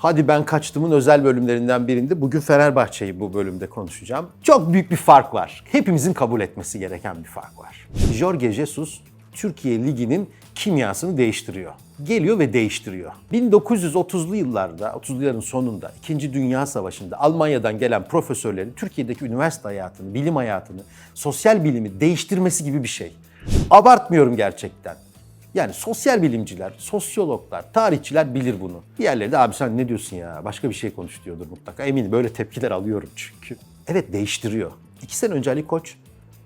Hadi ben kaçtımın özel bölümlerinden birinde bugün Fenerbahçe'yi bu bölümde konuşacağım. Çok büyük bir fark var. Hepimizin kabul etmesi gereken bir fark var. Jorge Jesus Türkiye Ligi'nin kimyasını değiştiriyor. Geliyor ve değiştiriyor. 1930'lu yıllarda, 30'lu yılların sonunda 2. Dünya Savaşı'nda Almanya'dan gelen profesörlerin Türkiye'deki üniversite hayatını, bilim hayatını, sosyal bilimi değiştirmesi gibi bir şey. Abartmıyorum gerçekten. Yani sosyal bilimciler, sosyologlar, tarihçiler bilir bunu. Diğerleri de abi sen ne diyorsun ya başka bir şey konuş diyordur mutlaka. Eminim böyle tepkiler alıyorum çünkü. Evet değiştiriyor. İki sene önce Ali Koç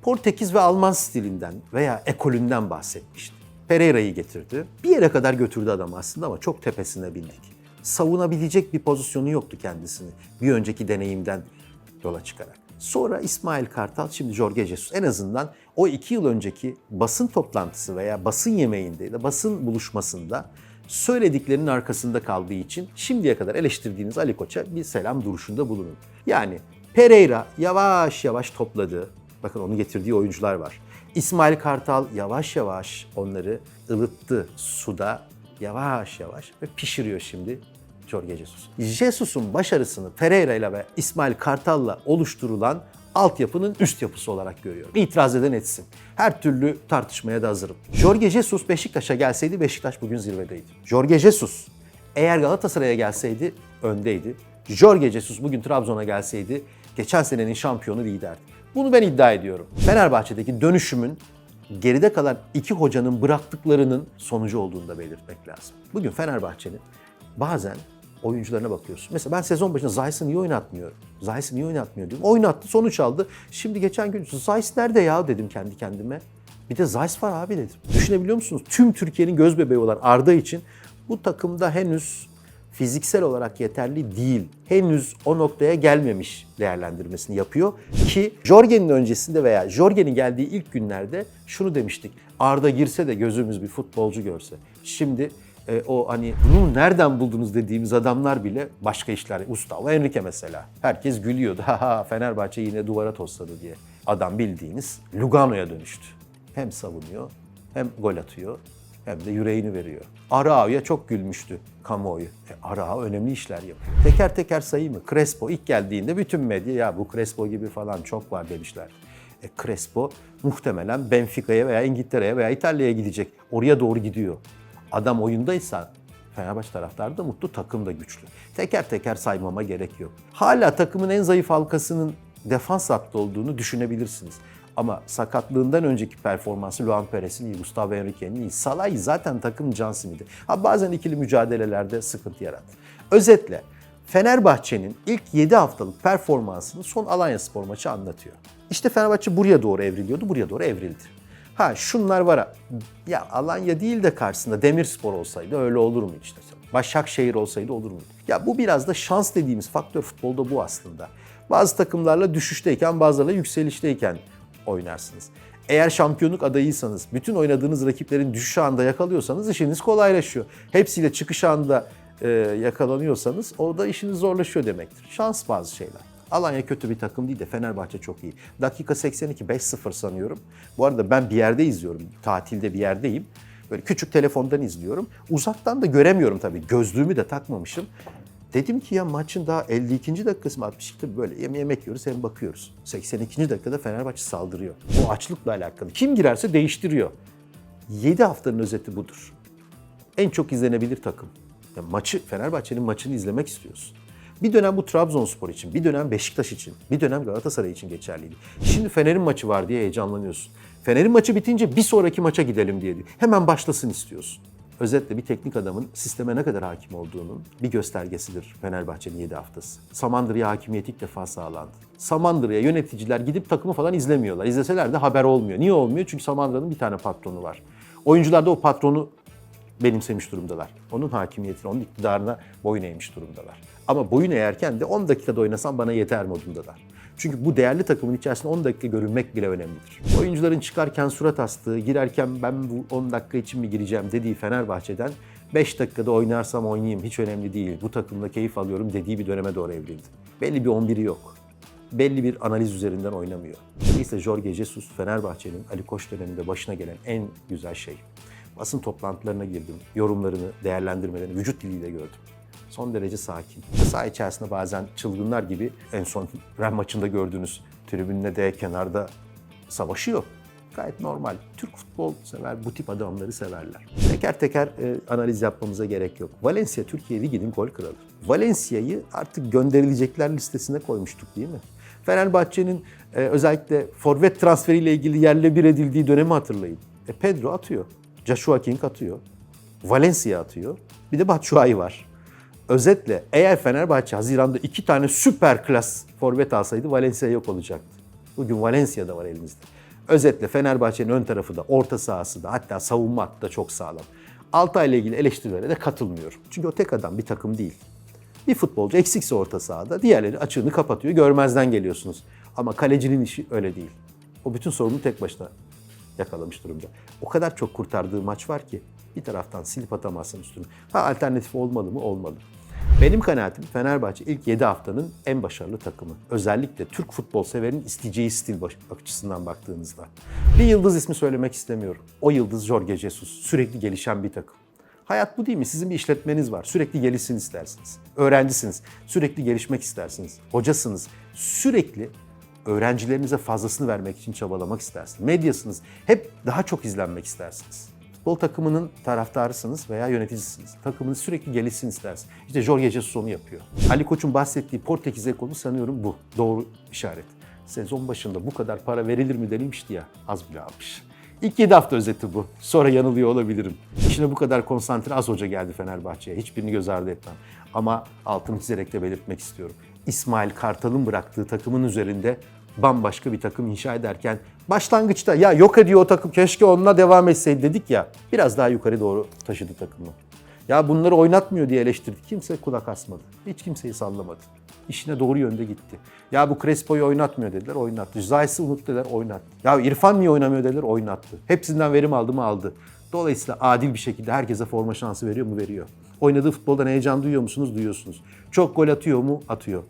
Portekiz ve Alman stilinden veya ekolünden bahsetmişti. Pereira'yı getirdi. Bir yere kadar götürdü adam aslında ama çok tepesine bindik. Savunabilecek bir pozisyonu yoktu kendisini bir önceki deneyimden yola çıkarak. Sonra İsmail Kartal, şimdi Jorge Jesus. En azından o iki yıl önceki basın toplantısı veya basın yemeğinde ya da basın buluşmasında söylediklerinin arkasında kaldığı için şimdiye kadar eleştirdiğiniz Ali Koç'a bir selam duruşunda bulunun. Yani Pereira yavaş yavaş topladı. Bakın onu getirdiği oyuncular var. İsmail Kartal yavaş yavaş onları ılıttı suda yavaş yavaş ve pişiriyor şimdi Jorge Jesus. Jesus'un başarısını Pereira ile ve İsmail Kartal'la oluşturulan altyapının üst yapısı olarak görüyorum. İtiraz eden etsin. Her türlü tartışmaya da hazırım. Jorge Jesus Beşiktaş'a gelseydi Beşiktaş bugün zirvedeydi. Jorge Jesus eğer Galatasaray'a gelseydi öndeydi. Jorge Jesus bugün Trabzon'a gelseydi geçen senenin şampiyonu liderdi. Bunu ben iddia ediyorum. Fenerbahçe'deki dönüşümün geride kalan iki hocanın bıraktıklarının sonucu olduğunu da belirtmek lazım. Bugün Fenerbahçe'nin bazen oyuncularına bakıyorsun. Mesela ben sezon başında Zayt'sı niye oynatmıyor? Zayt'sı niye oynatmıyor diyorum. Oynattı, sonuç aldı. Şimdi geçen gün Zayt nerede ya dedim kendi kendime. Bir de Zayt var abi dedim. Düşünebiliyor musunuz? Tüm Türkiye'nin göz bebeği olan Arda için bu takımda henüz fiziksel olarak yeterli değil. Henüz o noktaya gelmemiş değerlendirmesini yapıyor. Ki Jorge'nin öncesinde veya Jorge'nin geldiği ilk günlerde şunu demiştik. Arda girse de gözümüz bir futbolcu görse. Şimdi e, o hani bunu nereden buldunuz dediğimiz adamlar bile başka işler. Gustavo Enrique mesela. Herkes gülüyordu. Ha Fenerbahçe yine duvara tosladı diye. Adam bildiğiniz Lugano'ya dönüştü. Hem savunuyor hem gol atıyor hem de yüreğini veriyor. Arao'ya çok gülmüştü kamuoyu. E, Arao önemli işler yapıyor. Teker teker sayayım mı? Crespo ilk geldiğinde bütün medya ya bu Crespo gibi falan çok var demişler. E, Crespo muhtemelen Benfica'ya veya İngiltere'ye veya İtalya'ya gidecek. Oraya doğru gidiyor. Adam oyundaysa Fenerbahçe taraftarı da mutlu, takım da güçlü. Teker teker saymama gerek yok. Hala takımın en zayıf halkasının defans hattı olduğunu düşünebilirsiniz. Ama sakatlığından önceki performansı Luan Perez'in iyi, Gustavo Henrique'nin iyi. Salah zaten takım can simidi. Ha bazen ikili mücadelelerde sıkıntı yarattı. Özetle Fenerbahçe'nin ilk 7 haftalık performansını son Alanya Spor maçı anlatıyor. İşte Fenerbahçe buraya doğru evriliyordu, buraya doğru evrildi. Ha şunlar var. Ya Alanya değil de karşısında Demirspor olsaydı öyle olur mu işte? Başakşehir olsaydı olur muydu? Ya bu biraz da şans dediğimiz faktör futbolda bu aslında. Bazı takımlarla düşüşteyken bazılarıyla yükselişteyken oynarsınız. Eğer şampiyonluk adayıysanız, bütün oynadığınız rakiplerin düşüş anında yakalıyorsanız işiniz kolaylaşıyor. Hepsiyle çıkış anında e, yakalanıyorsanız orada işiniz zorlaşıyor demektir. Şans bazı şeyler. Alanya kötü bir takım değil de Fenerbahçe çok iyi. Dakika 82 5-0 sanıyorum. Bu arada ben bir yerde izliyorum. Tatilde bir yerdeyim. Böyle küçük telefondan izliyorum. Uzaktan da göremiyorum tabii. Gözlüğümü de takmamışım. Dedim ki ya maçın daha 52. dakikası mı 62'de böyle hem yemek yiyoruz hem bakıyoruz. 82. dakikada Fenerbahçe saldırıyor. O açlıkla alakalı. Kim girerse değiştiriyor. 7 haftanın özeti budur. En çok izlenebilir takım. Ya maçı Fenerbahçe'nin maçını izlemek istiyorsun. Bir dönem bu Trabzonspor için, bir dönem Beşiktaş için, bir dönem Galatasaray için geçerliydi. Şimdi Fener'in maçı var diye heyecanlanıyorsun. Fener'in maçı bitince bir sonraki maça gidelim diye diyor. Hemen başlasın istiyorsun. Özetle bir teknik adamın sisteme ne kadar hakim olduğunun bir göstergesidir Fenerbahçe'nin 7 haftası. Samandıra'ya hakimiyet ilk defa sağlandı. Samandıra'ya yöneticiler gidip takımı falan izlemiyorlar. İzleseler de haber olmuyor. Niye olmuyor? Çünkü Samandıra'nın bir tane patronu var. Oyuncular da o patronu benimsemiş durumdalar. Onun hakimiyetine, onun iktidarına boyun eğmiş durumdalar. Ama boyun eğerken de 10 dakikada oynasam bana yeter modundalar. Çünkü bu değerli takımın içerisinde 10 dakika görünmek bile önemlidir. Oyuncuların çıkarken surat astığı, girerken ben bu 10 dakika için mi gireceğim dediği Fenerbahçe'den 5 dakikada oynarsam oynayayım hiç önemli değil. Bu takımda keyif alıyorum dediği bir döneme doğru evrildi. Belli bir 11'i yok. Belli bir analiz üzerinden oynamıyor. Dolayısıyla Jorge Jesus Fenerbahçe'nin Ali Koç döneminde başına gelen en güzel şey. Basın toplantılarına girdim. Yorumlarını, değerlendirmelerini vücut diliyle gördüm. Son derece sakin. Saha içerisinde bazen çılgınlar gibi en son Ren maçında gördüğünüz tribünle de kenarda savaşıyor. Gayet normal. Türk futbol sever, bu tip adamları severler. Teker teker e, analiz yapmamıza gerek yok. Valencia Türkiye Ligi'nin gol kralı. Valencia'yı artık gönderilecekler listesine koymuştuk değil mi? Fenerbahçe'nin e, özellikle forvet transferiyle ilgili yerle bir edildiği dönemi hatırlayın. E, Pedro atıyor. Joshua King atıyor. Valencia atıyor. Bir de Batshuayi var. Özetle eğer Fenerbahçe Haziran'da iki tane süper klas forvet alsaydı Valencia yok olacaktı. Bugün Valencia da var elimizde. Özetle Fenerbahçe'nin ön tarafı da, orta sahası da hatta savunma hattı da çok sağlam. Altay ile ilgili eleştirilere de katılmıyorum. Çünkü o tek adam bir takım değil. Bir futbolcu eksikse orta sahada diğerleri açığını kapatıyor, görmezden geliyorsunuz. Ama kalecinin işi öyle değil. O bütün sorunu tek başına yakalamış durumda. O kadar çok kurtardığı maç var ki bir taraftan silip atamazsın üstünü. Ha alternatif olmalı mı? Olmalı. Benim kanaatim Fenerbahçe ilk 7 haftanın en başarılı takımı. Özellikle Türk futbol severinin isteyeceği stil açısından baktığınızda. Bir yıldız ismi söylemek istemiyorum. O yıldız Jorge Jesus. Sürekli gelişen bir takım. Hayat bu değil mi? Sizin bir işletmeniz var. Sürekli gelişsin istersiniz. Öğrencisiniz. Sürekli gelişmek istersiniz. Hocasınız. Sürekli öğrencilerinize fazlasını vermek için çabalamak istersiniz. Medyasınız. Hep daha çok izlenmek istersiniz. Futbol takımının taraftarısınız veya yöneticisiniz. Takımınız sürekli gelişsin istersiniz. İşte Jorge Jesus yapıyor. Ali Koç'un bahsettiği Portekiz ekolü sanıyorum bu. Doğru işaret. Sezon başında bu kadar para verilir mi denilmişti ya. Az bile almış. İlk 7 hafta özeti bu. Sonra yanılıyor olabilirim. İşine bu kadar konsantre az hoca geldi Fenerbahçe'ye. Hiçbirini göz ardı etmem. Ama altını çizerek de belirtmek istiyorum. İsmail Kartal'ın bıraktığı takımın üzerinde bambaşka bir takım inşa ederken başlangıçta ya yok ediyor o takım keşke onunla devam etseydi dedik ya biraz daha yukarı doğru taşıdı takımı. Ya bunları oynatmıyor diye eleştirdik. Kimse kulak asmadı. Hiç kimseyi sallamadı. İşine doğru yönde gitti. Ya bu Crespo'yu oynatmıyor dediler, oynattı. Zayt'sı unut dediler, oynattı. Ya İrfan niye oynamıyor dediler, oynattı. Hepsinden verim aldı mı aldı. Dolayısıyla adil bir şekilde herkese forma şansı veriyor mu? Veriyor. Oynadığı futboldan heyecan duyuyor musunuz? Duyuyorsunuz. Çok gol atıyor mu? Atıyor.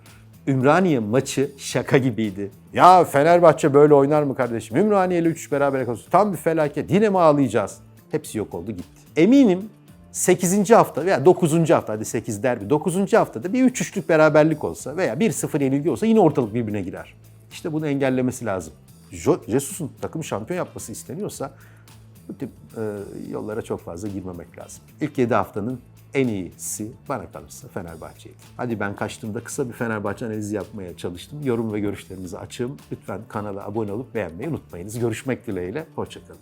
Ümraniye maçı şaka gibiydi. Ya Fenerbahçe böyle oynar mı kardeşim? Ümraniye ile 3 beraber kalıyor. Tam bir felaket. Yine mi ağlayacağız? Hepsi yok oldu gitti. Eminim 8. hafta veya 9. hafta hadi 8 derbi 9. haftada bir 3-3'lük beraberlik olsa veya 1-0 yenilgi olsa yine ortalık birbirine girer. İşte bunu engellemesi lazım. Jesus'un takımı şampiyon yapması isteniyorsa bu tip e, yollara çok fazla girmemek lazım. İlk 7 haftanın en iyisi bana kalırsa Fenerbahçe'ydi. Hadi ben kaçtığımda kısa bir Fenerbahçe analizi yapmaya çalıştım. Yorum ve görüşlerinizi açığım. Lütfen kanala abone olup beğenmeyi unutmayınız. Görüşmek dileğiyle. Hoşçakalın.